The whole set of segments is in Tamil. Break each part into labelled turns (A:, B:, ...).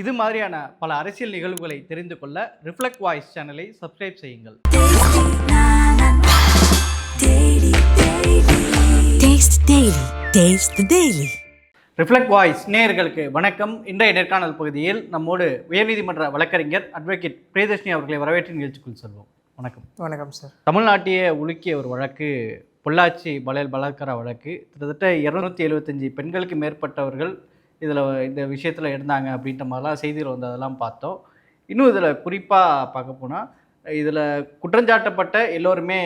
A: இது மாதிரியான பல அரசியல் நிகழ்வுகளை தெரிந்து கொள்ள ரிஃப்ளெக்ட் வாய்ஸ் சேனலை சப்ஸ்கிரைப் செய்யுங்கள். ரிஃப்ளெக்ட் வாய்ஸ் நேயர்களுக்கு வணக்கம். இன்றைய நேர்காணல் பகுதியில் நம்மோடு உயர்நீதிமன்ற வழக்கறிஞர் அட்வொகேட் பிரியதர்ஷினி அவர்களை வரவேற்று நிகழ்ச்சிக்குள் செல்வோம். வணக்கம்.
B: வணக்கம் சார்.
A: தமிழ்நாட்டையே உலுக்கிய ஒரு வழக்கு பொள்ளாச்சி பலையல் பலாத்கார வழக்கு. கிட்டத்தட்ட இரநூத்தி எழுபத்தஞ்சி பெண்களுக்கு மேற்பட்டவர்கள் இதில் இந்த விஷயத்தில் இருந்தாங்க அப்படின்ற மாதிரிலாம் செய்திகள் வந்து அதெல்லாம் பார்த்தோம். இன்னும் இதில் குறிப்பாக பார்க்க போனால் இதில் குற்றஞ்சாட்டப்பட்ட எல்லோருமே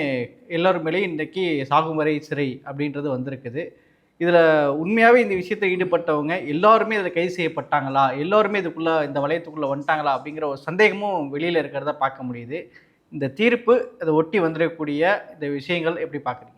A: எல்லோரும் மேலேயும் இன்றைக்கி சாகுமறை சிறை அப்படின்றது வந்திருக்குது. இதில் உண்மையாகவே இந்த விஷயத்தில் ஈடுபட்டவங்க எல்லாருமே இதில் கைது செய்யப்பட்டாங்களா? எல்லோருமே இதுக்குள்ளே இந்த வளையத்துக்குள்ளே வந்துட்டாங்களா? அப்படிங்கிற ஒரு சந்தேகமும் வெளியில் இருக்கிறத பார்க்க முடியுது. இந்த தீர்ப்பு அதை ஒட்டி வந்துடக்கூடிய இந்த விஷயங்கள் எப்படி பார்க்குறீங்க?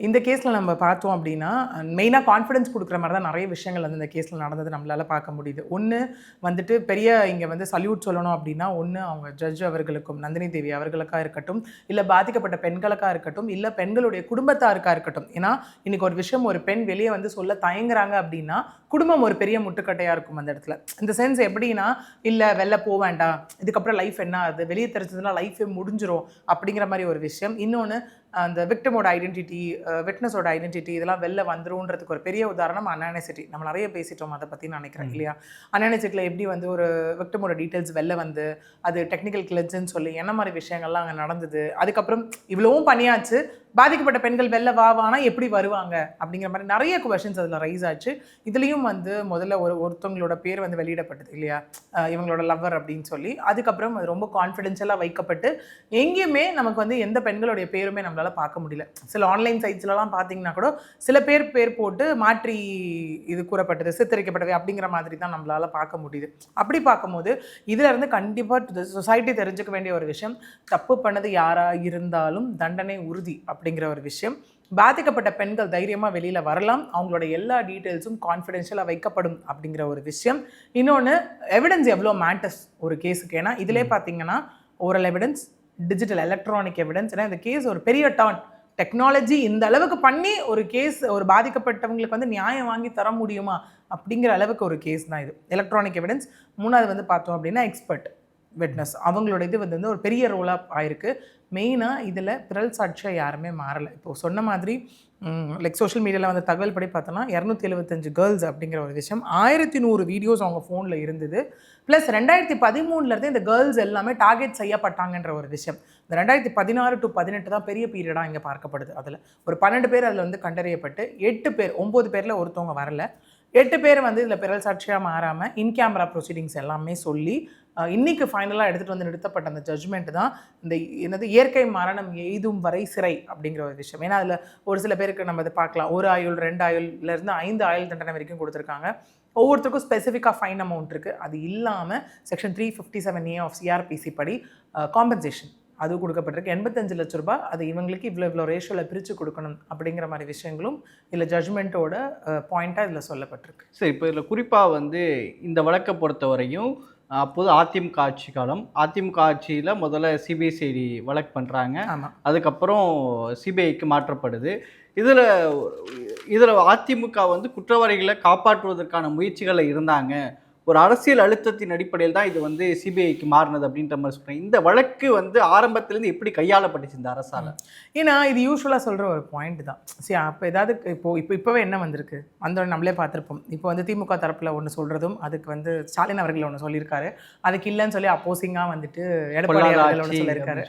B: இந்த கேஸில் நம்ம பார்த்தோம் அப்படின்னா மெயினாக கான்ஃபிடன்ஸ் கொடுக்குற மாதிரி தான் நிறைய விஷயங்கள் வந்து இந்த கேஸில் நடந்தது நம்மளால் பார்க்க முடியுது. ஒன்று வந்துட்டு பெரிய இங்கே வந்து சல்யூட் சொல்லணும் அப்படின்னா ஒன்று அவங்க ஜட்ஜ் அவர்களுக்கும் நந்தினி தேவி அவர்களுக்காக இருக்கட்டும் இல்லை பாதிக்கப்பட்ட பெண்களுக்காக இருக்கட்டும் இல்லை பெண்களுடைய குடும்பத்தாருக்காக இருக்கட்டும். ஏன்னா இன்றைக்கி ஒரு விஷயம் ஒரு பெண் வெளியே வந்து சொல்ல தயங்குறாங்க அப்படின்னா குடும்பம் ஒரு பெரிய முட்டுக்கட்டையாக இருக்கும் அந்த இடத்துல. இந்த சென்ஸ் எப்படின்னா இல்லை வெளில போக வேண்டாம் இதுக்கப்புறம் லைஃப் என்ன ஆகுது வெளியே தெரிஞ்சதுன்னா லைஃபே முடிஞ்சிடும் அப்படிங்கிற மாதிரி ஒரு விஷயம். இன்னொன்று அந்த விக்டமோட ஐடென்டிட்டி விட்னஸோட ஐடென்டிட்டி இதெல்லாம் வெளில வந்துருன்றதுக்கு ஒரு பெரிய உதாரணம் அனானசிட்டி நம்ம நிறைய பேசிட்டோம் அதை பற்றி நினைக்கிறேன் இல்லையா? அனானசிட்டியில் எப்படி வந்து ஒரு விக்டமோட டீட்டெயில்ஸ் வெளில வந்து அது டெக்னிக்கல் கிளட்ஜுன்னு சொல்லி என்ன மாதிரி விஷயங்கள்லாம் அங்கே நடந்தது? அதுக்கப்புறம் இவ்வளவும் பண்ணியாச்சு. பாதிக்கப்பட்ட பெண்கள் வெளில வா வானா எப்படி வருவாங்க? அப்படிங்கிற மாதிரி நிறைய கொஷின்ஸ் அதில் ரைஸ் ஆச்சு. இதுலேயும் வந்து முதல்ல ஒரு ஒருத்தவங்களோட பேர் வந்து வெளியிடப்பட்டது இல்லையா? இவங்களோட லவ்வர் அப்படின்னு சொல்லி. அதுக்கப்புறம் அது ரொம்ப கான்ஃபிடென்ஷியலாக வைக்கப்பட்டு எங்கேயுமே நமக்கு வந்து எந்த பெண்களுடைய பேருமே நம்மளால் பார்க்க முடியல. சில ஆன்லைன் சைட்ஸ்லலாம் பார்த்தீங்கன்னா கூட சில பேர் பேர் போட்டு மாற்றி இது கூறப்பட்டது சித்தரிக்கப்பட்டவை அப்படிங்கிற மாதிரி தான் நம்மளால் பார்க்க முடியுது. அப்படி பார்க்கும்போது இதுல இருந்து கண்டிப்பாக சொசைட்டி தெரிஞ்சுக்க வேண்டிய ஒரு விஷயம் தப்பு பண்ணது யாராக இருந்தாலும் தண்டனை உறுதி அப்படிங்கிற ஒரு விஷயம். பாதிக்கப்பட்ட பெண்கள் தைரியமாக வெளியில் வரலாம். அவங்களோட எல்லா டீட்டெயில்ஸும் கான்ஃபிடென்ஷியலாக வைக்கப்படும் அப்படிங்கிற ஒரு விஷயம். இன்னொன்று எவிடன்ஸ் எவ்வளோ மேட்டர்ஸ் ஒரு கேஸுக்கு ஏன்னா இதிலே பார்த்தீங்கன்னா oral evidence digital electronic evidence ஏன்னா இந்த கேஸ் ஒரு பெரிய டர்ன் டெக்னாலஜி இந்த அளவுக்கு பண்ணி ஒரு கேஸ் ஒரு பாதிக்கப்பட்டவங்களுக்கு வந்து நியாயம் வாங்கி தர முடியுமா? அப்படிங்கிற அளவுக்கு ஒரு கேஸ் தான் இது. எலக்ட்ரானிக் எவிடன்ஸ் மூணாவது வந்து பார்த்தோம் அப்படின்னா எக்ஸ்பர்ட் விட்னஸ் அவங்களோட இது வந்து ஒரு பெரிய ரோலாக ஆயிருக்கு. மெயினாக இதில் பிறல் சாட்சியாக யாருமே மாறலை. இப்போது சொன்ன மாதிரி லைக் சோஷியல் மீடியாவில் வந்து தகவல் படி பார்த்தோன்னா இரநூத்தி எழுபத்தஞ்சு கேர்ள்ஸ் அப்படிங்கிற ஒரு விஷயம். ஆயிரத்தி நூறு வீடியோஸ் அவங்க ஃபோனில் இருந்தது. ப்ளஸ் ரெண்டாயிரத்தி பதிமூணுலேருந்து இந்த கேர்ள்ஸ் எல்லாமே டார்கெட் செய்யப்பட்டாங்கன்ற ஒரு விஷயம். இந்த ரெண்டாயிரத்தி பதினாறு டு பதினெட்டு தான் பெரிய பீரியடாக இங்கே பார்க்கப்படுது அதில். ஒரு பன்னெண்டு பேர் அதில் வந்து கண்டறியப்பட்டு எட்டு பேர் ஒம்பது பேரில் ஒருத்தவங்க வரல. எட்டு பேர் வந்து இதில் பிறல் சாட்சியாக மாறாமல் இன் கேமரா ப்ரொசீடிங்ஸ் எல்லாமே சொல்லி அஹ், இன்னைக்கு ஃபைனலாக எடுத்துகிட்டு வந்து நிறுத்தப்பட்ட அந்த ஜட்ஜ்மெண்ட் தான் இந்த என்னது இயற்கை மரணம் எய்தும் வரை சிறை அப்படிங்கிற ஒரு விஷயம். ஏன்னா அதில் ஒரு சில பேருக்கு நம்ம இதை பார்க்கலாம். ஒரு ஆயுள் ரெண்டு ஆயுள்லேருந்து ஐந்து ஆயுள் தண்டனை வரைக்கும் கொடுத்துருக்காங்க. ஒவ்வொருத்தருக்கும் ஸ்பெசிஃபிக்காக ஃபைன் அமௌண்ட் இருக்குது அது இல்லாமல் section three fifty seven A of CrPC படி காம்பன்சேஷன் அது கொடுக்கப்பட்டிருக்கு. எண்பத்தஞ்சு லட்ச ரூபாய் அது இவங்களுக்கு இவ்வளோ இவ்வளோ ரேஷியோவில் பிரித்து கொடுக்கணும் அப்படிங்கிற மாதிரி விஷயங்களும் இல்லை ஜட்ஜ்மெண்ட்டோட பாயிண்ட்டாக இதில் சொல்லப்பட்டிருக்கு.
A: சரி இப்போ இதில் குறிப்பாக வந்து இந்த வழக்கை பொறுத்தவரையும் அப்போது அதிமுக ஆட்சி காலம். அதிமுக ஆட்சியில் முதல்ல சிபிசிஐடி வழக்கு பண்ணுறாங்க அதுக்கப்புறம் சிபிஐக்கு மாற்றப்படுது. இதில் இதில் அதிமுக வந்து குற்றவாளிகளை காப்பாற்றுவதற்கான முயற்சிகளில் இருந்தாங்க. ஒரு அரசியல் அழுத்தத்தின் அடிப்படையில் தான் இது வந்து சிபிஐக்கு மாறினது அப்படின்ற மாதிரி சொல்கிறேன் இந்த வழக்கு வந்து ஆரம்பத்திலேருந்து எப்படி கையாளப்பட்டுச்சு இந்த அரசால்?
B: ஏன்னா இது யூஸ்வலாக சொல்கிற ஒரு பாயிண்ட் தான். சரி அப்போ ஏதாவது இப்போ இப்போ இப்போவே என்ன வந்திருக்கு? வந்தோடனே நம்மளே பார்த்துருப்போம். இப்போ வந்து திமுக தரப்பில் ஒன்று சொல்கிறதும் அதுக்கு வந்து ஸ்டாலின் அவர்கள் ஒன்று சொல்லியிருக்காரு. அதுக்கு இல்லைன்னு சொல்லி அப்போசிங்காக வந்துட்டு எடப்பாடி அவர்கள் ஒன்று சொல்லியிருக்காரு.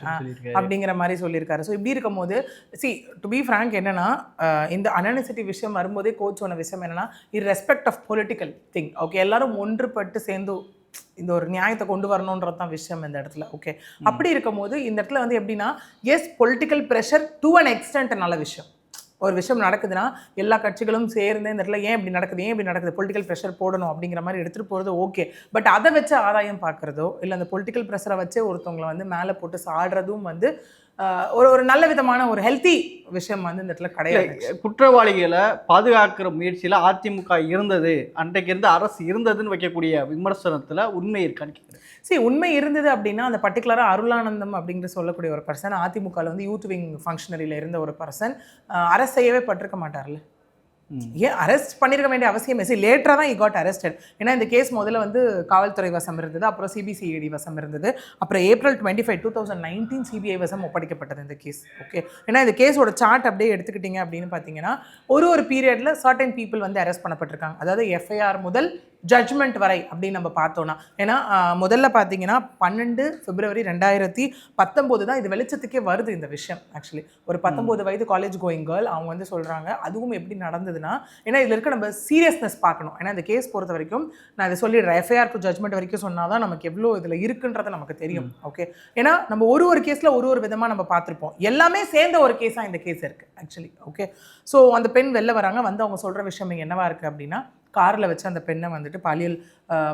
B: அப்படிங்கிற மாதிரி சொல்லியிருக்காரு. ஸோ இப்படி இருக்கும்போது சி டு பி ஃப்ராங்க் என்னன்னா இந்த அனானிசிட்டி விஷயம் வரும்போதே கோச் சொன்ன விஷயம் என்னன்னா irrespective of political thing okay எல்லாரும் ஒன்றுபட்டு சேர்ந்து இந்த ஒரு நியாயத்தை கொண்டு வரணுன்றது தான் விஷயம் இந்த இடத்துல. ஓகே அப்படி இருக்கும்போது இந்த இடத்துல வந்து எப்படின்னா as political pressure to an extent நல்ல விஷயம். ஒரு விஷயம் நடக்குதுன்னா எல்லா கட்சிகளும் சேர்ந்து இந்த இடத்துல ஏன் இப்படி நடக்குது ஏன் இப்படி நடக்குது பொலிட்டிக்கல் ப்ரெஷர் போடணும் அப்படிங்கிற மாதிரி எடுத்துகிட்டு போகிறது ஓகே பட் அதை வச்சு ஆதாயம் பார்க்குறதோ இல்லை அந்த பொலிட்டிக்கல் ப்ரெஷரை வச்சே ஒருத்தவங்களை வந்து மேலே போட்டு சாடுறதும் வந்து ஒரு ஒரு நல்ல விதமான ஒரு ஹெல்த்தி விஷயம் வந்து இந்த இடத்துல கிடையாது
A: குற்றவாளிகளை பாதுகாக்கிற முயற்சியில் அதிமுக இருந்தது. அன்றைக்கு இருந்த அரசு இருந்ததுன்னு வைக்கக்கூடிய விமர்சனத்தில் உண்மை இருக்கான்னு கேட்குறேன்
B: சரி உண்மை இருந்தது அப்படின்னா அந்த பர்டிகுலராக அருளானந்தம் அப்படிங்கிற சொல்லக்கூடிய ஒரு பர்சன் அதிமுகவில் வந்து யூத் விங் ஃபங்க்ஷனரியில் இருந்த ஒரு பர்சன் அரசு செய்யவே பட்டிருக்க மாட்டார்ல? ஏன் அரெஸ்ட் பண்ணிருக்க வேண்டிய அவசியம் இல்லை லேட்டராக தான் இ காட் அரெஸ்டட் ஏன்னா இந்த கேஸ் முதல்ல வந்து காவல்துறை வசம் இருந்தது அப்புறம் சிபிசிஐடி வசம் இருந்தது அப்புறம் April twenty five two thousand nineteen CBI வசம் ஒப்படைக்கப்பட்டது இந்த கேஸ் ஓகே ஏன்னா இந்த கேஸோட சார்ட் அப்படியே எடுத்துக்கிட்டீங்க அப்படின்னு பார்த்தீங்கன்னா ஒரு ஒரு பீரியடில் சர்டன் பீப்புள் வந்து அரெஸ்ட் பண்ணப்பட்டிருக்காங்க. அதாவது எஃப்ஐஆர் முதல் ஜட்ஜ்மெண்ட் வரை அப்படின்னு நம்ம பார்த்தோன்னா ஏன்னா முதல்ல பார்த்தீங்கன்னா பன்னெண்டு பிப்ரவரி ரெண்டாயிரத்தி பத்தொம்போது தான் இது வெளிச்சத்துக்கே வருது இந்த விஷயம் ஆக்சுவலி ஒரு பத்தொம்போது வயது காலேஜ் கோயிங் கேர்ள் அவங்க வந்து சொல்கிறாங்க அதுவும் எப்படி நடந்ததுன்னா ஏன்னா இதில் இருக்க நம்ம சீரியஸ்னஸ் பார்க்கணும். ஏன்னா இந்த கேஸ் பொறுத்த வரைக்கும் நான் இதை சொல்லிடுறேன். எஃப்ஐஆர் டு ஜட்மெண்ட் வரைக்கும் சொன்னால் தான் நமக்கு எவ்வளோ இதில் இருக்குன்றது நமக்கு தெரியும் ஓகே ஏன்னா நம்ம ஒரு ஒரு கேஸில் ஒரு ஒரு விதமாக நம்ம பார்த்துருப்போம். எல்லாமே சேர்ந்த ஒரு கேஸாக இந்த கேஸ் இருக்குது ஆக்சுவலி ஓகே ஸோ அந்த பெண் வெளில வராங்க வந்து அவங்க சொல்கிற விஷயம் இங்க என்னவா இருக்குது அப்படின்னா காரில் வச்சு அந்த பெண்ணை வந்துட்டு பாலியல்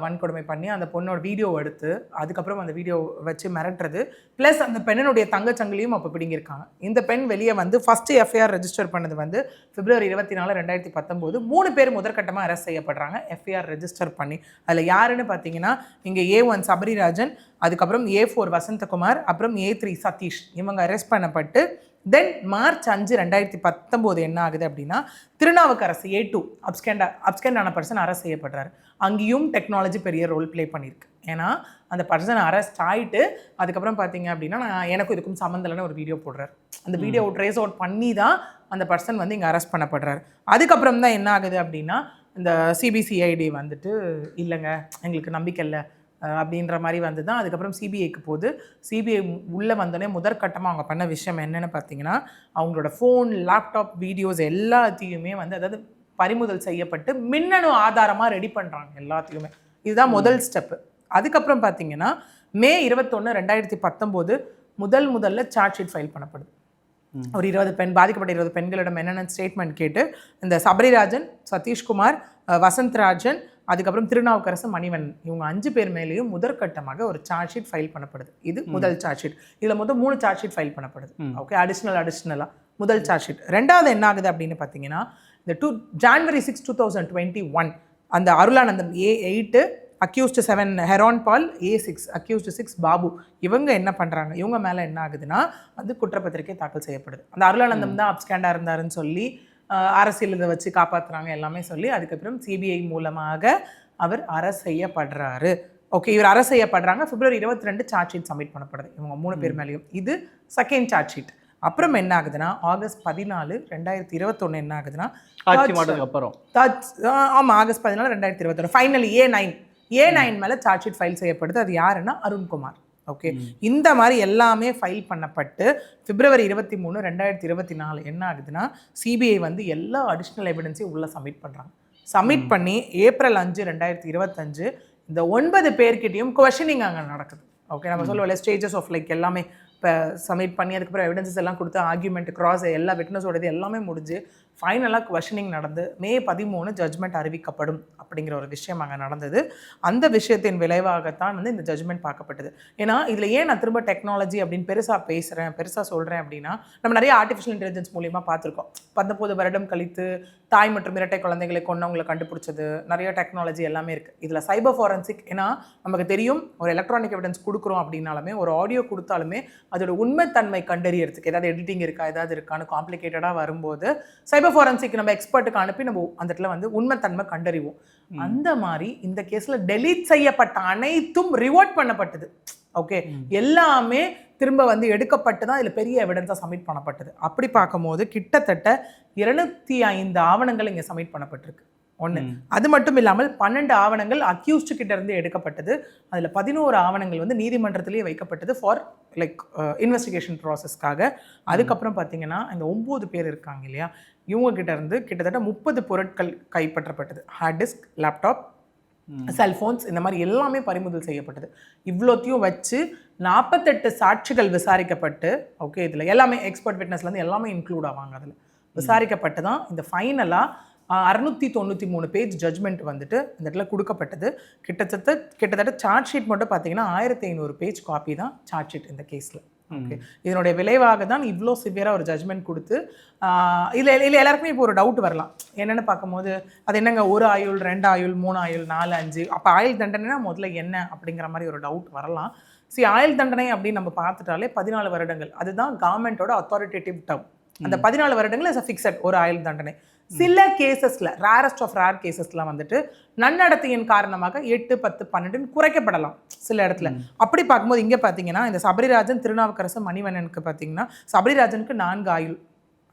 B: வன்கொடுமை பண்ணி அந்த பொண்ணோட வீடியோ எடுத்து அதுக்கப்புறம் அந்த வீடியோ வச்சு மிரட்டுறது. ப்ளஸ் அந்த பெண்ணனுடைய தங்கச்சங்கிலையும் அப்போ பிடிங்கிருக்காங்க இந்த பெண் வெளியே வந்து ஃபஸ்ட்டு எஃப்ஐஆர் ரெஜிஸ்டர் பண்ணது வந்து பிப்ரவரி இருபத்தி நாலு ரெண்டாயிரத்தி பத்தொம்போது மூணு பேர் முதற்கட்டமாக அரெஸ்ட் செய்யப்படுறாங்க. எஃப்ஐஆர் ரெஜிஸ்டர் பண்ணி. அதில் யாருன்னு பார்த்தீங்கன்னா இங்கே ஏ ஒன் சபரிராஜன் அதுக்கப்புறம் ஏ ஃபோர் வசந்தகுமார் அப்புறம் ஏ த்ரீ சதீஷ். இவங்க அரெஸ்ட் பண்ணப்பட்டு தென் மார்ச் அஞ்சு ரெண்டாயிரத்தி பத்தொம்போது என்ன ஆகுது அப்படின்னா திருநாவுக்கரசு ஏ டூ அப்ஸ்கேண்டா அப்ஸ்கேண்ட் ஆன பர்சன் அரெஸ்ட் செய்யப்படுறாரு. அங்கேயும் டெக்னாலஜி பெரிய ரோல் ப்ளே பண்ணியிருக்கு. ஏன்னா அந்த பர்சன் அரெஸ்ட் ஆயிட்டு அதுக்கப்புறம் பார்த்தீங்க அப்படின்னா நான் எனக்கும் இதுக்கும் சம்மந்தலன்னு ஒரு வீடியோ போடுறாரு. அந்த வீடியோ ட்ரேஸ் அவுட் பண்ணி தான் அந்த பர்சன் வந்து இங்கே அரெஸ்ட் பண்ணப்படுறாரு. அதுக்கப்புறம் தான் என்ன ஆகுது அப்படின்னா இந்த சிபிசிஐடி வந்துட்டு இல்லைங்க எங்களுக்கு நம்பிக்கை இல்லை. அப்படின்ற மாதிரி வந்து தான் அதுக்கப்புறம் சிபிஐக்கு போகுது சிபிஐ உள்ளே வந்தோடனே முதற்கட்டமாக அவங்க பண்ண விஷயம் என்னென்னு பார்த்தீங்கன்னா அவங்களோட ஃபோன் லேப்டாப் வீடியோஸ் எல்லாத்தையுமே வந்து அதாவது பறிமுதல் செய்யப்பட்டு மின்னணு ஆதாரமாக ரெடி பண்ணுறாங்க எல்லாத்தையுமே. இதுதான் முதல் ஸ்டெப்பு அதுக்கப்புறம் பார்த்தீங்கன்னா மே இருபத்தொன்று ரெண்டாயிரத்தி பத்தொம்போது முதல் முதல்ல சார்ஜ் ஷீட் ஃபைல் பண்ணப்படுது. ஒரு இருபது பெண் பாதிக்கப்பட்ட இருபது பெண்களிடம் என்னென்ன ஸ்டேட்மெண்ட் கேட்டு இந்த சபரிராஜன் சதீஷ்குமார் வசந்த்ராஜன் அதுக்கப்புறம் திருநாவுக்கரசு மணிவன் இவங்க அஞ்சு பேர் மேலேயும் முதற்கட்டமாக ஒரு சார்ஜ் ஷீட் ஃபைல் பண்ணப்படுது. இது முதல் சார்ஜ் ஷீட் இதில் மொத்தம் மூணு சார்ஜ் ஷீட் ஃபைல் பண்ணப்படுது. ஓகே அடிஷ்னல் அடிஷ்னலாக முதல் சார்ஜ் ஷீட் ரெண்டாவது என்ன ஆகுது அப்படின்னு பார்த்தீங்கன்னா இந்த two January six two thousand twenty one அந்த Arulanandam A eight accused seven Heron Paul A six accused six Babu இவங்க என்ன பண்ணுறாங்க இவங்க மேலே என்ன ஆகுதுன்னா வந்து குற்றப்பத்திரிக்கை தாக்கல் செய்யப்படுது. அந்த அருளானந்தம் தான் அப்ஸ்கேண்டாக இருந்தாருன்னு சொல்லி அரசியல் இதை வச்சு காப்பாற்றுறாங்க எல்லாமே சொல்லி அதுக்கப்புறம் சிபிஐ மூலமாக அவர் அரசு செய்யப்படுறாரு. ஓகே இவர் அரசு செய்யப்படுறாங்க. பிப்ரவரி இருபத்தி ரெண்டு சார்ஜ் ஷீட் சப்மிட் பண்ணப்படுது. இவங்க மூணு பேர் மேலேயும். இது செகண்ட் சார்ஜ் ஷீட் அப்புறம் என்ன ஆகுதுன்னா ஆகஸ்ட் பதினாலு ரெண்டாயிரத்தி இருபத்தொன்று என்ன ஆகுதுன்னா
A: அப்புறம்.
B: ஆமாம் ஆகஸ்ட் பதினாலு ரெண்டாயிரத்தி இருபத்தொன்று final A nine A nine மேலே சார்ஜ் ஷீட் ஃபைல் செய்யப்படுது. அது யாருன்னா அருண்குமார். ஓகே? இந்த மாதிரி எல்லாமே ஃபைல் பண்ணப்பட்டு பிப்ரவரி இருபத்தி மூணு ரெண்டாயிரத்தி இருபத்தி நாலு என்ன ஆகுதுன்னா சிபிஐ வந்து எல்லா அடிஷ்னல் எவிடன்ஸையும் உள்ளே சப்மிட் பண்ணுறாங்க சப்மிட் பண்ணி ஏப்ரல் அஞ்சு ரெண்டாயிரத்தி இருபத்தஞ்சு இந்த ஒன்பது பேர்கிட்டயும் கொஷனிங் அங்கே நடக்குது. ஓகே? நம்ம சொல்லுவோம்ல ஸ்டேஜஸ் ஆஃப் லைக் எல்லாமே இப்போ சப்மிட் பண்ணி அதுக்கப்புறம் எவிடன்சஸ் எல்லாம் கொடுத்து ஆர்கியூமெண்ட் கிராஸ் எல்லா விட்னஸோடது எல்லாமே முடிஞ்சு ஃபைனலாக கொஷனிங் நடந்து மே பதிமூணு ஜட்ஜ்மெண்ட் அறிவிக்கப்படும் அப்படிங்கிற ஒரு விஷயம் அங்கே நடந்தது. அந்த விஷயத்தின் விளைவாகத்தான் வந்து இந்த ஜட்ஜ்மெண்ட் பார்க்கப்பட்டது. ஏன்னா இதில் ஏன் நான் திரும்ப டெக்னாலஜி அப்படின்னு பெருசாக பேசுகிறேன் பெருசாக சொல்கிறேன் அப்படின்னா நம்ம நிறைய ஆர்டிஃபிஷியல் இன்டெலிஜென்ஸ் மூலியமாக பார்த்துருக்கோம். பத்தொம்பது வருடம் கழித்து தாய் மற்றும் இரட்டை குழந்தைகளை கொண்டவங்களை கண்டுபிடிச்சது நிறைய டெக்னாலஜி எல்லாமே இருக்குது இதில் சைபர் ஃபாரன்சிக் ஏன்னா நமக்கு தெரியும் ஒரு எலக்ட்ரானிக் எவிடன்ஸ் கொடுக்குறோம் அப்படின்னாலுமே ஒரு ஆடியோ கொடுத்தாலுமே அதோட உண்மைத்தன்மை கண்டறியறதுக்கு ஏதாவது எடிட்டிங் இருக்கா ஏதாவது இருக்கான்னு காம்ப்ளிகேட்டடாக வரும்போது சைபர் ஃபாரன்சிக் நம்ம எக்ஸ்பர்ட்டுக்கு அனுப்பி நம்ம அந்த இடத்துல வந்து உண்மைத்தன்மை கண்டறிவோம். அந்த மாதிரி இந்த கேஸ்ல டெலீட் செய்யப்பட்ட அனைத்தும் ரிவோர்ட் பண்ணப்பட்டது. ஓகே எல்லாமே திரும்ப வந்து எடுக்கப்பட்டு தான் இதில் பெரிய எவிடன்ஸாக சப்மிட் பண்ணப்பட்டது. அப்படி பார்க்கும்போது கிட்டத்தட்ட இருநூத்தி ஐந்து ஆவணங்கள் இங்கே சப்மிட் பண்ணப்பட்டிருக்கு. ஒன்று அது மட்டும் இல்லாமல் பன்னெண்டு ஆவணங்கள் அக்யூஸ்டு கிட்ட இருந்து எடுக்கப்பட்டது. அதில் பதினோரு ஆவணங்கள் வந்து நீதிமன்றத்திலேயே வைக்கப்பட்டது ஃபார் லைக் இன்வெஸ்டிகேஷன் ப்ராசஸ்க்காக அதுக்கப்புறம் பார்த்தீங்கன்னா இந்த ஒம்பது பேர் இருக்காங்க இல்லையா? இவங்க கிட்ட இருந்து கிட்டத்தட்ட முப்பது பொருட்கள் கைப்பற்றப்பட்டது. ஹார்ட் டிஸ்க் லேப்டாப் செல்ஃபோன்ஸ் இந்த மாதிரி எல்லாமே பறிமுதல் செய்யப்பட்டது. இவ்வளோத்தையும் வச்சு நாற்பத்தெட்டு சாட்சிகள் விசாரிக்கப்பட்டு ஓகே இதில் எல்லாமே எக்ஸ்பர்ட் விட்னஸ்லேருந்து எல்லாமே இன்க்ளூட் ஆவாங்க அதில். விசாரிக்கப்பட்டு தான் இந்த ஃபைனலாக அறுநூத்தி தொண்ணூற்றி மூணு பேஜ் ஜட்மெண்ட் வந்துட்டு இந்த இடத்துல கொடுக்கப்பட்டது. கிட்டத்தட்ட கிட்டத்தட்ட சார்ஜ் ஷீட் மட்டும் பார்த்தீங்கன்னா ஆயிரத்தி ஐநூறு பேஜ் காப்பி தான் சார்ஜ் ஷீட் இந்த கேஸில் ஓகே. இதனுடைய விளைவாக தான் இவ்வளோ சிவியராக ஒரு ஜட்மெண்ட் கொடுத்து இல்லை இல்லை எல்லாருக்குமே இப்போ ஒரு டவுட் வரலாம். என்னென்னு பார்க்கும்போது அது என்னங்க ஒரு ஆயுள் ரெண்டு ஆயுள் மூணு ஆயுள் நாலு அஞ்சு? அப்போ ஆயுள் தண்டனைனா முதல்ல என்ன அப்படிங்கிற மாதிரி ஒரு டவுட் வரலாம். சரி ஆயுள் தண்டனை அப்படின்னு நம்ம பார்த்துட்டாலே பதினாலு வருடங்கள். அதுதான் கவர்மெண்ட்டோட அத்தாரிட்டேட்டிவ் டர்ம் அந்த பதினாலு வருடங்கள் இஸ் ஃபிக்ஸட் ஒரு ஆயுள் தண்டனை. சில கேசஸ்ல ரேரஸ்ட் ஆஃப் ரேர் கேசஸ்ல வந்துட்டு நன்னடத்தையின் காரணமாக எட்டு பத்து பன்னெண்டுன்னு குறைக்கப்படலாம் சில இடத்துல. அப்படி பார்க்கும்போது இங்க பாத்தீங்கன்னா இந்த சபரிராஜன் திருநாவுக்கரசு மணிவண்ணனுக்கு பாத்தீங்கன்னா சபரிராஜனுக்கு நான்கு ஆயுள்.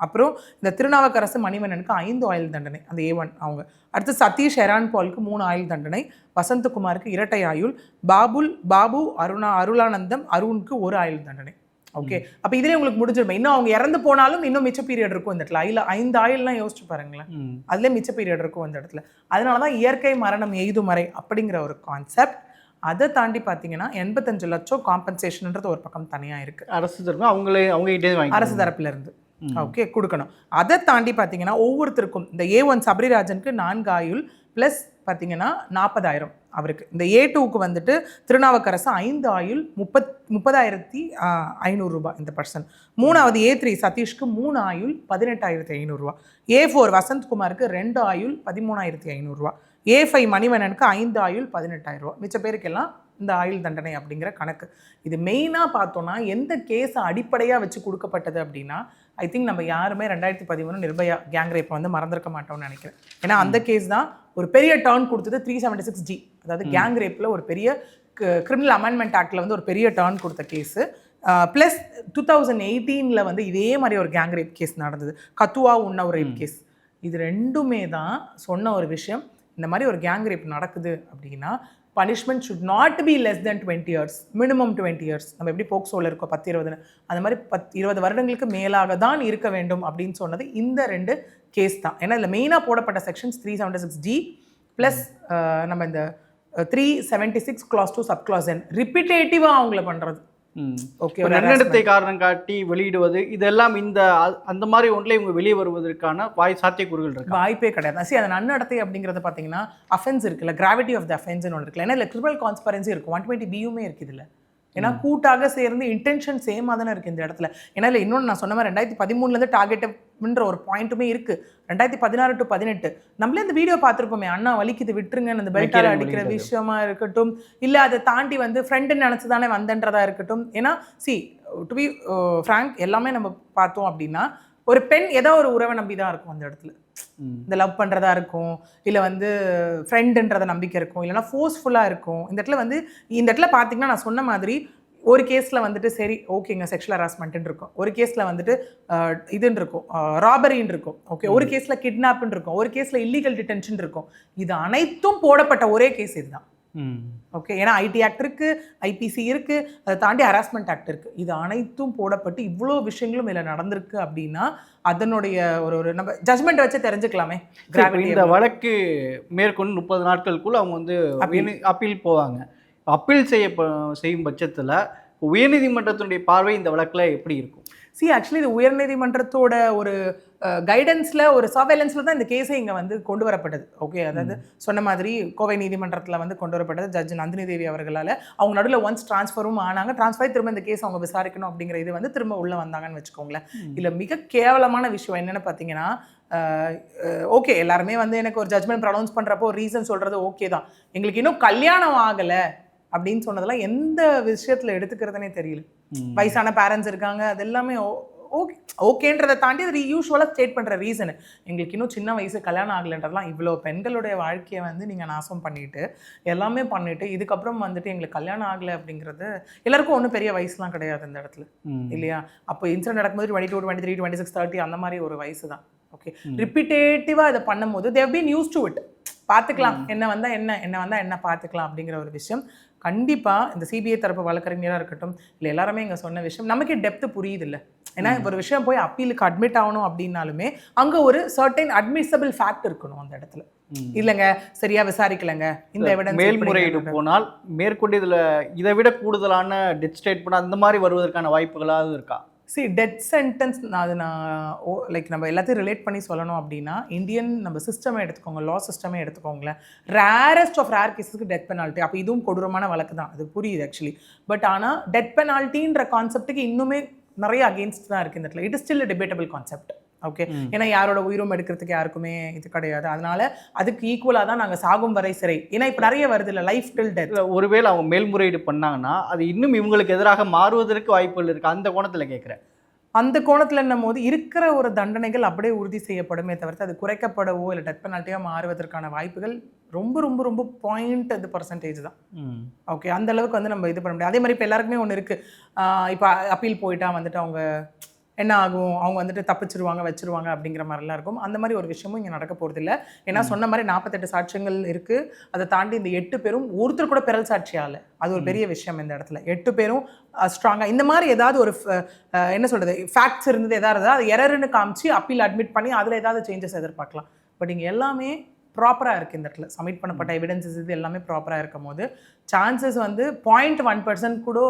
B: அப்புறம் இந்த திருநாவுக்கரசு மணிவண்ணனுக்கு ஐந்து ஆயுள் தண்டனை அந்த ஏ ஒன் அவங்க. அடுத்து சதீஷ் ஹெரான் பாலுக்கு மூணு ஆயுள் தண்டனை வசந்தகுமாருக்கு இரட்டை ஆயுள் பாபுல் பாபு அருணா அருளானந்தம் அருணுக்கு ஒரு ஆயுள் தண்டனை. ஓகே. அப்போ இதுலேயே உங்களுக்கு முடிஞ்சிருமே. இன்னும் அவங்க இறந்து போனாலும் இன்னும் மிச்ச பீரியட் இருக்கும் இந்த இடத்துல. ஐல ஐந்து ஆயுள்லாம் யோசிச்சு பாருங்களேன். அதுலேயே மிச்ச பீரியட் இருக்கும் இந்த இடத்துல. அதனால தான் இயற்கை மரணம் எய்துமறை அப்படிங்கிற ஒரு கான்செப்ட் அதை தாண்டி பார்த்தீங்கன்னா எண்பத்தஞ்சு லட்சம் காம்பன்சேஷன்ன்றது ஒரு பக்கம் தனியாக இருக்கு.
A: அரசு தரப்பு அவங்களே அவங்ககிட்டே வாங்கி
B: அரசு தரப்புல இருந்து ஓகே கொடுக்கணும். அதை தாண்டி பார்த்தீங்கன்னா ஒவ்வொருத்தருக்கும் இந்த ஏ ஒன் சபரிராஜனுக்கு நான்கு ஆயுள் ப்ளஸ் பார்த்தீங்கன்னா நாற்பதாயிரம் அவருக்கு. இந்த ஏ டூக்கு வந்துட்டு திருநாவுக்கரசு ஐந்து ஆயுள் முப்பத் முப்பதாயிரத்தி ஐநூறுரூபா இந்த பர்சன் மூணாவது ஏ த்ரீ சதீஷ்க்கு மூணு ஆயுள் பதினெட்டாயிரத்தி ஐநூறுரூவா ஏ ஃபோர் வசந்த்குமாருக்கு ரெண்டு ஆயுள் பதிமூணாயிரத்தி ஐநூறுரூவா ஏ ஃபைவ் மணிவண்ணனுக்கு ஐந்து ஆயுள் பதினெட்டாயிரம் ரூபா மிச்ச பேருக்கெல்லாம் இந்த ஆயுள் தண்டனை அப்படிங்கிற கணக்கு. இது மெயினாக பார்த்தோன்னா எந்த கேஸை அடிப்படையாக வச்சு கொடுக்கப்பட்டது அப்படின்னா ஐ திங்க் நம்ம யாருமே ரெண்டாயிரத்தி பதிமூணு நிர்பயா கேங் ரேப்பை வந்து மறந்துருக்க மாட்டோம்னு நினைக்கிறேன். ஏன்னா அந்த கேஸ் தான் ஒரு பெரிய டேர்ன் கொடுத்தது த்ரீ செவன்டி சிக்ஸ் ஜி அதாவது கேங் ரேப்பில் ஒரு பெரிய கிரிமினல் அமெண்ட்மெண்ட் ஆக்டில் வந்து ஒரு பெரிய டேர்ன் கொடுத்த கேஸு ப்ளஸ் டூ தௌசண்ட் எயிட்டீனில் வந்து இதே மாதிரி ஒரு கேங் ரேப் கேஸ் நடந்தது. கத்துவா உண்ணவ் ரேப் கேஸ் இது ரெண்டுமே தான் சொன்ன ஒரு விஷயம். இந்த மாதிரி ஒரு கேங் ரேப் நடக்குது அப்படின்னா punishment should not be less than twenty years minimum twenty years நம்ம எப்படி போக்சோவில் இருக்கோம்? பத்து இருபது அந்த மாதிரி பத் இருபது வருடங்களுக்கு மேலாக தான் இருக்க வேண்டும் அப்படின்னு சொன்னது இந்த ரெண்டு கேஸ் தான். ஏன்னா இதில் மெயினாக போடப்பட்ட sections three seventy six G plus நம்ம இந்த three seventy six clause two sub clause N ரிப்பிட்டேட்டிவாக அவங்கள பண்ணுறது. ஓகே
A: நன்னடத்தை காரணம் காட்டி வெளியிடுவது இதெல்லாம் இந்த அந்த மாதிரி ஒன்றில் இவங்க வெளியே வருவதற்கான வாய் சாத்தியக்கூறுகள் இருக்கு?
B: வாய்ப்பே கிடையாது. சரி அந்த நன்னடத்தை அப்படிங்கிறது பார்த்தீங்கன்னா அஃபென்ஸ் இருக்குல்ல கிராவிட்டி ஆஃப் த அஃபென்ஸ்னு ஒன்று இருக்குல்ல. ஏன்னா இல்லை கிரிமினல் கான்ஸ்பரன்சி இருக்கும். ஒன் டுவெண்ட்டி பியுமே இருக்குது இதில். ஏன்னா கூட்டாக சேர்ந்து இன்டென்ஷன் சேமாக தானே இருக்குது இந்த இடத்துல. ஏன்னா இல்லை இன்னொன்று நான் சொன்ன மாதிரி ரெண்டாயிரத்தி பதிமூணுலேருந்து டார்கெட்ன்ற ஒரு பாயிண்ட்டுமே இருக்குது ரெண்டாயிரத்தி பதினாறு டு பதினெட்டு. நம்மளே இந்த வீடியோ பார்த்துருப்போமே அண்ணா வலிக்குது விட்டுருங்கன்னு அந்த பெல்ட்டால் அடிக்கிற. விஷயமா இருக்கட்டும். இல்லை அதை தாண்டி வந்து ஃப்ரெண்டுன்னு நினச்சி தானே வந்தன்றதா இருக்கட்டும். ஏன்னா சி டு பி ஃப்ராங்க் எல்லாமே நம்ம பார்த்தோம் அப்படின்னா ஒரு பெண் ஏதோ ஒரு உறவை நம்பி தான் இருக்கும் அந்த இடத்துல. இந்த லவ் பண்ணுறதா இருக்கும் இல்லை வந்து ஃப்ரெண்டுன்றத நம்பிக்கை இருக்கும் இல்லைன்னா ஃபோர்ஸ்ஃபுல்லாக இருக்கும். இந்த இடத்துல வந்து இந்த இடத்துல பார்த்தீங்கன்னா நான் சொன்ன மாதிரி ஒரு கேஸில் வந்துட்டு சரி ஓகேங்க செக்ஷுவல் ஹராஸ்மெண்ட்டுன்னு இருக்கும். ஒரு கேஸில் வந்துட்டு இதுன்னு இருக்கும் ராபரின்னு இருக்கும். ஓகே ஒரு கேஸில் கிட்னாப்னு இருக்கும். ஒரு கேஸில் இல்லீகல் டிடென்ஷன் இருக்கும். இது அனைத்தும் போடப்பட்ட ஒரே கேஸ் இதுதான். ஓகே ஏன்னா ஐடி ஆக்ட் இருக்கு ஐபிசி இருக்கு அதை தாண்டி ஹராஸ்மெண்ட் ஆக்ட் இருக்கு. இது அனைத்தும் போடப்பட்டு இவ்வளோ விஷயங்களும் இதில் நடந்திருக்கு அப்படின்னா அதனுடைய ஒரு ஒரு நம்ம ஜட்மெண்ட் வச்சு தெரிஞ்சுக்கலாமே.
A: இந்த வழக்கு மேற்கொண்டு முப்பது நாட்களுக்குள்ள அவங்க வந்து. அப்பீல் போவாங்க. அப்பீல் செய்ய செய்யும் பட்சத்துல உயர்நீதிமன்றத்தினுடைய பார்வை இந்த வழக்குல எப்படி இருக்கும்?
B: சி ஆக்சுவலி இது உயர்நீதிமன்றத்தோட ஒரு கைடன்ஸில் ஒரு சர்வேலன்ஸில் தான் இந்த கேஸை இங்கே வந்து கொண்டு வரப்பட்டது. ஓகே அதாவது சொன்ன மாதிரி கோவை நீதிமன்றத்தில் வந்து கொண்டு வரப்பட்டது ஜட்ஜ் நந்தினி தேவி அவர்களால். அவங்க நடுவில் ஒன்ஸ் ட்ரான்ஸ்ஃபரும் ஆனாங்க. ட்ரான்ஸ்ஃபர் திரும்ப இந்த கேஸ் அவங்க விசாரிக்கணும் அப்படிங்கிற இது வந்து திரும்ப உள்ளே வந்தாங்கன்னு வச்சுக்கோங்களேன். இதில் மிக கேவலமான விஷயம் என்னென்னு பார்த்தீங்கன்னா ஓகே எல்லாருமே வந்து எனக்கு ஒரு ஜட்மெண்ட் ப்ரொனவுன்ஸ் பண்ணுறப்போ ரீசன் சொல்கிறது ஓகே தான். எங்களுக்கு இன்னும் கல்யாணம் ஆகலை அப்படின்னு சொன்னதெல்லாம் எந்த விஷயத்தில் எடுத்துக்கிறதுனே தெரியல. வயசான பேரண்ட்ஸ் இருக்காங்க அது எல்லாமே ஓகே ஓகேன்றதை தாண்டி அது யூஸ்வலாக ஸ்டேட் பண்ணுற ரீசன் எங்களுக்கு இன்னும் சின்ன வயசு கல்யாணம் ஆகலைன்றதெல்லாம் இவ்வளோ பெண்களுடைய வாழ்க்கையை வந்து நீங்கள் நாசம் பண்ணிட்டு எல்லாமே பண்ணிட்டு இதுக்கப்புறம் வந்துட்டு எங்களுக்கு கல்யாணம் ஆகலை அப்படிங்கிறது எல்லாருக்கும் ஒன்றும் பெரிய வயசுலாம் கிடையாது இந்த இடத்துல. இல்லையா? அப்போ இன்சிடென்ட் நடக்கும்போது twenty two twenty three twenty six thirty அந்த மாதிரி ஒரு வயசு தான் ஓகே ரிப்பீட்டேட்டிவாக இதை பண்ணும்போது they've been used to it பார்த்துக்கலாம். என்ன வந்தால் என்ன என்ன வந்தால் என்ன பார்த்துக்கலாம் அப்படிங்கிற ஒரு விஷயம். கண்டிப்பாக இந்த சிபிஐ தரப்பு வழக்கறிஞராக இருக்கட்டும் இல்லை எல்லாருமே இங்கே சொன்ன விஷயம் நமக்கே டெப்த் புரியுது இல்லை ஏன்னா ஒரு விஷயம் போய் அப்பீலுக்கு அட்மிட் ஆகணும் அப்படின்னாலுமே அங்கே ஒரு சர்டைன் அட்மிசபிள் ஃபேக்ட் இருக்கணும் அந்த இடத்துல. இல்லைங்க சரியா விசாரிக்கலைங்க. இந்த எவிடன்ஸ்
A: மேல்முறையீடு போனால் மேற்கொண்டு இதுல இதை விட கூடுதலான டெத் ஸ்டேட்மெண்ட் அந்த மாதிரி வருவதற்கான வாய்ப்புகளாவது இருக்கா?
B: சி டெத் சென்டென்ஸ் அது நான் ஓ லைக் நம்ம எல்லாத்தையும் ரிலேட் பண்ணி சொல்லணும் அப்படின்னா இந்தியன் நம்ம சிஸ்டமே எடுத்துக்கோங்க லா சிஸ்டமே எடுத்துக்கோங்களேன். ரேரஸ்ட் ஆஃப் ரேர் கேஸஸ்க்கு டெத் பெனால்ட்டி அப்போ இதுவும் கொடூரமான வழக்கு தான். அது புரியுது ஆக்சுவலி பட் ஆனால் டெத் பெனால்ட்டின்ற கான்செப்ட்டுக்கு இன்னுமே நிறைய அகேன்ஸ்ட் தான் இருக்குது இந்த இடத்துல. It is still debatable concept okay ஏன்னா யாரோட உயிரும் எடுக்கிறதுக்கு யாருக்குமே இது கிடையாது. அதனால அதுக்கு ஈக்குவலாக தான் நாங்கள் சாகும் வரை சிறை. ஏன்னா இப்போ நிறைய வருது இல்லை லைஃப் டில் டெத்
A: ஒருவேளை அவங்க மேல்முறையீடு பண்ணாங்கன்னா அது இன்னும் இவங்களுக்கு எதிராக மாறுவதற்கு வாய்ப்புகள் இருக்கு. அந்த கோணத்துல கேட்குறேன்
B: அந்த கோணத்தில் என்னும் போது இருக்கிற ஒரு தண்டனைகள் அப்படியே உறுதி செய்யப்படுமே தவிர்த்து அது குறைக்கப்படவோ இல்லை டெத் பெனால்ட்டியாக மாறுவதற்கான வாய்ப்புகள் ரொம்ப ரொம்ப ரொம்ப பாயிண்ட் அது பர்சன்டேஜ் தான் ஓகே அந்த அளவுக்கு வந்து நம்ம இது பண்ண முடியாது. அதே மாதிரி இப்போ எல்லாருக்குமே ஒன்று இருக்குது இப்போ அப்பீல் போயிட்டா வந்துட்டு அவங்க என்ன ஆகும்? அவங்க வந்துட்டு தப்பிச்சிருவாங்க வச்சிருவாங்க அப்படிங்கிற மாதிரிலாம் இருக்கும். அந்த மாதிரி ஒரு விஷயமும் இங்கே நடக்க போகிறது இல்லை ஏன்னா சொன்ன மாதிரி நாற்பத்தெட்டு சாட்சியங்கள் இருக்குது அதை தாண்டி இந்த எட்டு பேரும் ஒருத்தர் கூட பிறல் சாட்சியால். அது ஒரு பெரிய விஷயம் இந்த இடத்துல. எட்டு பேரும் ஸ்ட்ராங்காக இந்த மாதிரி ஏதாவது ஒரு என்ன சொல்கிறது ஃபேக்ட்ஸ் இருந்தது எதாவது இருந்தால் அது எரர்னு காமிச்சு அப்பீல் அட்மிட் பண்ணி அதில் ஏதாவது சேஞ்சஸ் எதிர்பார்க்கலாம். பட் இங்கே எல்லாமே ப்ராப்பராக இருக்குது இந்த இடத்துல. சப்மிட் பண்ணப்பட்ட எவிடன்சஸ் இது எல்லாமே ப்ராப்பராக இருக்கும் போது சான்சஸ் வந்து பாயிண்ட் ஒன் பர்சன்ட் கூட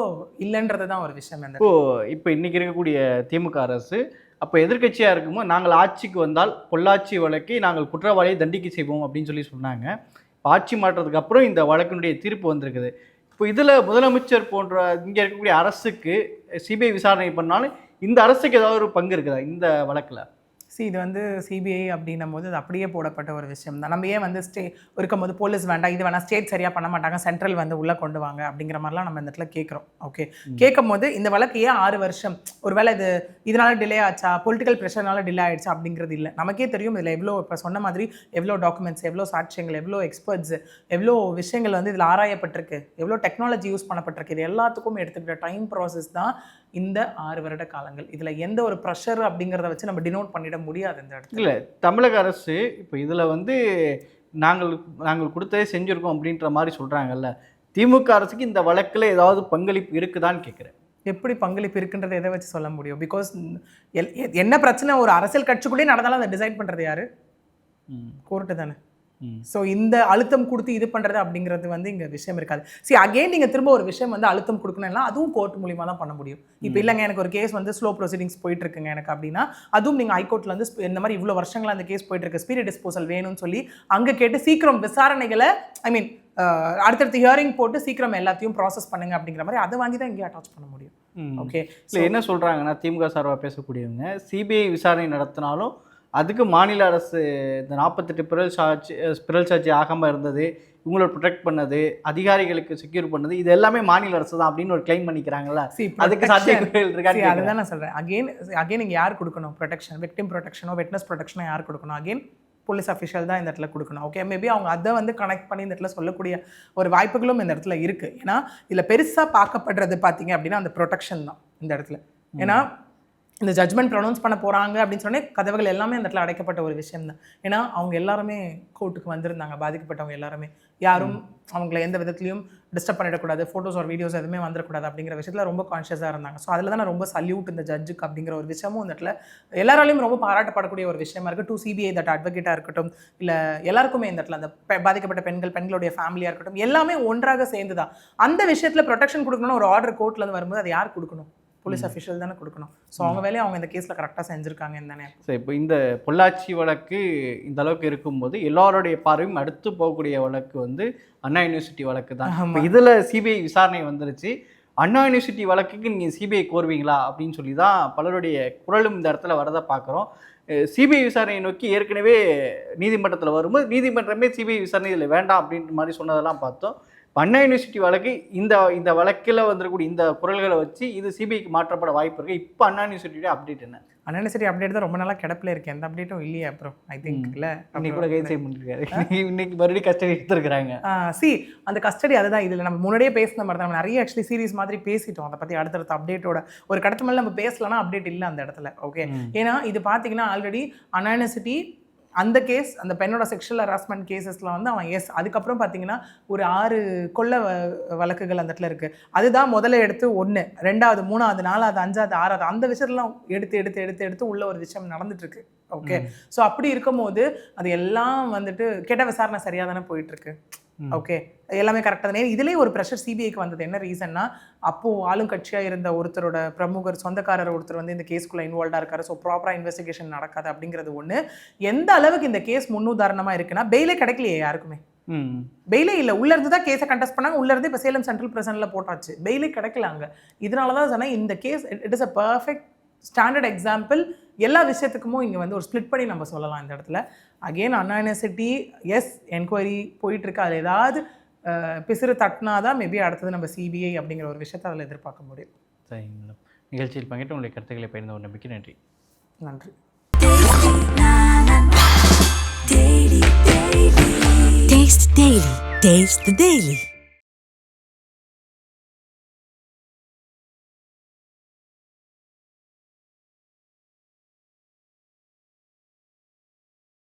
B: இல்லைன்றது தான் ஒரு விஷயம்
A: இப்போ இப்போ இன்னைக்கு இருக்கக்கூடிய திமுக அரசு அப்போ எதிர்க்கட்சியாக இருக்கும்போது நாங்கள் ஆட்சிக்கு வந்தால் பொள்ளாச்சி வழக்கை நாங்கள் குற்றவாளியை தண்டிக்க செய்வோம் அப்படின்னு சொல்லி சொன்னாங்க. இப்போ ஆட்சி மாற்றத்துக்கு அப்புறம் இந்த வழக்கினுடைய தீர்ப்பு வந்திருக்குது. இப்போ இதில் முதலமைச்சர் போன்ற இங்கே இருக்கக்கூடிய அரசுக்கு சிபிஐ விசாரணை பண்ணாலும் இந்த அரசுக்கு ஏதாவது ஒரு பங்கு இருக்குதா இந்த வழக்கில்?
B: See இது வந்து சிபிஐ அப்படின்னும் போது அது அப்படியே போடப்பட்ட ஒரு விஷயம் தான். நம்ம ஏன் வந்து ஸ்டே இருக்கும்போது போலீஸ் வேண்டாம் இது வேணாம் ஸ்டேட் சரியாக பண்ண மாட்டாங்க சென்ட்ரல் வந்து உள்ளே கொண்டு வாங்க அப்படிங்கிற மாதிரிலாம் நம்ம இந்த இடத்துல கேட்குறோம் ஓகே கேட்கும் போது இந்த வழக்கு ஏன் ஆறு வருஷம்? ஒருவேளை இது இதனால டிலே ஆச்சா? பொலிட்டிக்கல் ப்ரெஷர்னால டிலே ஆயிடுச்சா? அப்படிங்கிறது இல்லை. நமக்கே தெரியும் இதில் எவ்வளோ இப்போ சொன்ன மாதிரி எவ்வளோ டாக்குமெண்ட்ஸ் எவ்வளோ சாட்சியங்கள் எவ்வளோ எக்ஸ்பர்ட்ஸ் எவ்வளோ விஷயங்கள் வந்து இதில் ஆராயப்பட்டிருக்கு எவ்வளோ டெக்னாலஜி யூஸ் பண்ணப்பட்டிருக்கு இது எல்லாத்துக்கும் எடுத்துக்கிட்ட டைம் ப்ராசஸ் தான் இந்த ஆறு வருட காலங்கள். இதில் எந்த ஒரு ப்ரெஷர் அப்படிங்கிறத வச்சு நம்ம டினோட் பண்ணிட முடியாது இந்த இடத்துல.
A: இல்லை தமிழக அரசு இப்போ இதில் வந்து நாங்கள் நாங்கள் கொடுத்ததே செஞ்சுருக்கோம் அப்படின்ற மாதிரி சொல்கிறாங்கல்ல திமுக அரசுக்கு இந்த வழக்கில் ஏதாவது பங்களிப்பு இருக்குதான்னு கேட்குறேன்
B: எப்படி பங்களிப்பு இருக்குன்றதை எதை வச்சு சொல்ல முடியும்? பிகாஸ் என்ன பிரச்சனை ஒரு அரசியல் கட்சிக்குள்ளேயே நடந்தாலும் அதை டிசைட் பண்ணுறது யாரு?
A: ம்.
B: கோர்ட்டு தானே. ஸோ இந்த அழுத்தம் கொடுத்து இது பண்ணுறது அப்படிங்கிறது வந்து இங்கே விஷயம் இருக்காது. சரி அகைன் நீங்கள் திரும்ப ஒரு விஷயம் வந்து அழுத்தம் கொடுக்கணும்னா அதுவும் கோர்ட் மூலியமா தான் பண்ண முடியும். இப்போ இல்லைங்க எனக்கு ஒரு கேஸ் வந்து ஸ்லோ ப்ரொசீடிங்ஸ் போயிட்டு இருக்குங்க எனக்கு அப்படின்னா அதுவும் நீங்கள் ஹைகோர்ட்டில் வந்து இந்த மாதிரி இவ்வளோ வருஷங்களா அந்த கேஸ் போயிட்டு இருக்கு ஸ்பீரியட் டிஸ்போசல் வேணும்னு சொல்லி அங்கே கேட்டு சீக்கிரம் விசாரணைகளை ஐ மீன் அடுத்தடுத்து ஹியரிங் போட்டு சீக்கிரம் எல்லாத்தையும் ப்ராசஸ் பண்ணுங்க அப்படிங்கிற மாதிரி அதை வாங்கி தான் இங்கே அட்டாச் பண்ண முடியும். ஓகே
A: இல்லை என்ன சொல்கிறாங்கன்னா திமுக சார்பாக பேசக்கூடியவங்க சிபிஐ விசாரணை நடத்தினாலும் அதுக்கு மாநில அரசு இந்த நாற்பத்தெட்டு பிறல் சாட்சி பிறல் சாட்சி ஆகாமல் இருந்தது இவங்கள ப்ரொடெக்ட் பண்ணது அதிகாரிகளுக்கு செக்யூர் பண்ணது இது எல்லாமே மாநில அரசு தான் அப்படின்னு ஒரு கிளைம் பண்ணிக்கிறாங்கல்ல. அதுக்கு சாத்தியக்கூறுகள் கேட்குறேன்.
B: அதுதான் நான் சொல்கிறேன் அகைன் அகைன் இங்கே யார் கொடுக்கணும்? ப்ரொடெக்ஷன் விக்டிம் ப்ரொடெக்ஷனோ விட்னஸ் ப்ரொடெக்ஷனோ யார் கொடுக்கணும்? அகைன் போலீஸ் அஃபிஷியல் தான் இந்த இடத்துல கொடுக்கணும். ஓகே மேபி அவங்க அதை வந்து கனெக்ட் பண்ணி இந்த இடத்துல சொல்லக்கூடிய ஒரு வாய்ப்புகளும் இந்த இடத்துல இருக்குது ஏன்னா இதில் பெருசாக பார்க்கப்படுறது பார்த்தீங்க அப்படின்னா அந்த ப்ரொடெக்ஷன் தான் இந்த இடத்துல. ஏன்னா இந்த ஜட்மெண்ட் ப்ரொனவுன்ஸ் பண்ண போகிறாங்க அப்படின்னு சொன்னே கதவுகள் எல்லாமே அந்த இடத்துல அடைக்கப்பட்ட ஒரு விஷயம் தான் ஏன்னா அவங்க எல்லாருமே கோர்ட்டுக்கு வந்திருந்தாங்க பாதிக்கப்பட்டவங்க எல்லாருமே. யாரும் அவங்கள எந்த விதத்துலையும் டிஸ்டர்ப் பண்ணிடக்கூடாது ஃபோட்டோஸ் ஒரு வீடியோஸ் எதுவுமே வந்துடக்கூடாது அப்படிங்கிற விஷயத்தில் ரொம்ப கான்ஷியஸாக இருந்தாங்க. ஸோ அதில் தான் நான் ரொம்ப சல்யூட் இந்த ஜட்ஜுக்கு அப்படிங்கிற ஒரு விஷயமும் இந்த இடத்துல எல்லாராலையும் ரொம்ப பாராட்டப்படக்கூடிய ஒரு விஷயமா இருக்குது டூ சிபிஐ தட் அட்வொகேட்டாக இருக்கட்டும் இல்லை எல்லாருக்குமே இந்த இடத்துல அந்த பாதிக்கப்பட்ட பெண்கள் பெண்களுடைய ஃபேமிலியாக இருக்கட்டும் எல்லாமே ஒன்றாக சேர்ந்து தான் அந்த விஷயத்தில் ப்ரொடெக்ஷன் கொடுக்கணும்னு ஒரு ஆர்டர் கோர்ட்லேருந்து வரும்போது அது யார் கொடுக்கணும்? போலீஸ் அஃபிஷியல் தானே கொடுக்கணும். ஸோ அவங்க வேலையை அவங்க இந்த கேஸில் கரெக்டாக செஞ்சுருக்காங்க தானே
A: சரி இப்போ இந்த பொள்ளாச்சி வழக்கு இந்த அளவுக்கு இருக்கும்போது எல்லாருடைய பார்வையும் அடுத்து போகக்கூடிய வழக்கு வந்து அண்ணா யூனிவர்சிட்டி வழக்கு தான். இதில் சிபிஐ விசாரணை வந்துருச்சு. அண்ணா யூனிவர்சிட்டி வழக்குக்கு நீங்கள் சிபிஐ கோருவீங்களா அப்படின்னு சொல்லி தான் பலருடைய குரலும் இந்த இடத்துல வரதை பார்க்குறோம். சிபிஐ விசாரணையை நோக்கி ஏற்கனவே நீதிமன்றத்தில் வரும்போது நீதிமன்றமே சிபிஐ விசாரணை இதில் வேண்டாம் அப்படின்ற மாதிரி சொன்னதெல்லாம் பார்த்தோம். அண்ணா யூனிவர்சிட்டி வழக்கு இந்த இந்த வழக்கில் வந்திருக்கக்கூடிய இந்த குரல்களை வச்சு இது சிபிஐக்கு மாற்றப்பட வாய்ப்பு இருக்குது இப்போ அண்ணா யூனிவர்சிட்டியோட அப்டேட் என்ன?
B: அன்னிவர்சரி அப்டேட் தான் ரொம்ப நாளாக கிடப்பில் இருக்கு. எந்த அப்டேட்டும் இல்லையே அப்புறம் ஐ திங்க் இல்லை.
A: இன்னைக்கு கூட கைது செய்ய முடியிருக்காரு இன்னைக்கு- மறுபடியும் கஸ்டடி எடுத்திருக்கிறாங்க.
B: சி அந்த கஸ்டடி அதுதான். இதில் நம்ம முன்னாடியே பேசின மாதிரி தான். நம்ம நிறைய ஆக்சுவலி சீரிஸ் மாதிரி பேசிட்டோம். அதை பற்றி அடுத்தடுத்த அப்டேட்டோட ஒரு கடத்து மேலே நம்ம பேசலன்னா அப்டேட் இல்லை அந்த இடத்துல ஓகே ஏன்னா இது பார்த்தீங்கன்னா ஆல்ரெடி அனானிசிட்டி அந்த கேஸ் அந்த பெண்ணோட செக்ஷுவல் ஹராஸ்மெண்ட் கேசஸில் வந்து அவன் எஸ் அதுக்கப்புறம் பார்த்தீங்கன்னா ஒரு ஆறு கொள்ள வ- வழக்குகள் அந்த இடத்துல இருக்குது அதுதான் முதல்ல எடுத்து ஒன்று ரெண்டாவது மூணாவது நாலாவது அஞ்சாவது ஆறாவது அந்த விஷயத்தெலாம் எடுத்து எடுத்து எடுத்து எடுத்து உள்ள ஒரு விஷயம் நடந்துட்டுருக்கு ஓகே ஸோ அப்படி இருக்கும்போது அது எல்லாம் வந்துட்டு கெட்ட விசாரணை சரியாக தானே போயிட்டு இருக்கு ஓகே எல்லாமே கரெக்டாக தானே? இதுலேயே ஒரு ப்ரெஷர் சிபிஐக்கு வந்தது. என்ன ரீசன்னா அப்போது ஆளுங்கட்சியாக இருந்த ஒருத்தரோட பிரமுகர் சொந்தக்காரர் ஒருத்தர் வந்து இந்த கேஸ்க்குள்ளே இன்வால்வ்டாக இருக்காரு. ஸோ ப்ராப்பராக இன்வெஸ்டிகேஷன் நடக்காது அப்படிங்கிறது ஒன்று எந்த அளவுக்கு இந்த கேஸ் முன்னுதாரணமாக இருக்குன்னா பெயிலே கிடைக்கலையே யாருக்குமே. பெயிலே இல்லை. உள்ள இருந்து தான் கேஸை கண்டெஸ்ட் பண்ணாங்க. உள்ள இருந்து இப்போ சேலம் சென்ட்ரல் பிரசனில் போட்டாச்சு. பெயிலே கிடைக்கல அங்கே. இதனால தான் சொன்னேன் இந்த case it is a perfect standard example எல்லா விஷயத்துக்குமோ இங்கே வந்து ஒரு ஸ்ப்ளிட் பண்ணி நம்ம சொல்லலாம் இந்த இடத்துல. Again Anna university as enquiry போயிட்டு இருக்கு அதில் ஏதாவது பிசிறு தட்டினா தான் மேபி அடுத்தது நம்ம சிபிஐ அப்படிங்கிற ஒரு விஷயத்தை அதில் எதிர்பார்க்க முடியும்.
A: சரிங்க மேடம். நிகழ்ச்சியில் பங்கேற்று உங்களுடைய கருத்துக்களை பகிர்ந்து கொண்ட மிக்க நன்றி.
B: நன்றி.
C: Taste Daily. Taste the Daily.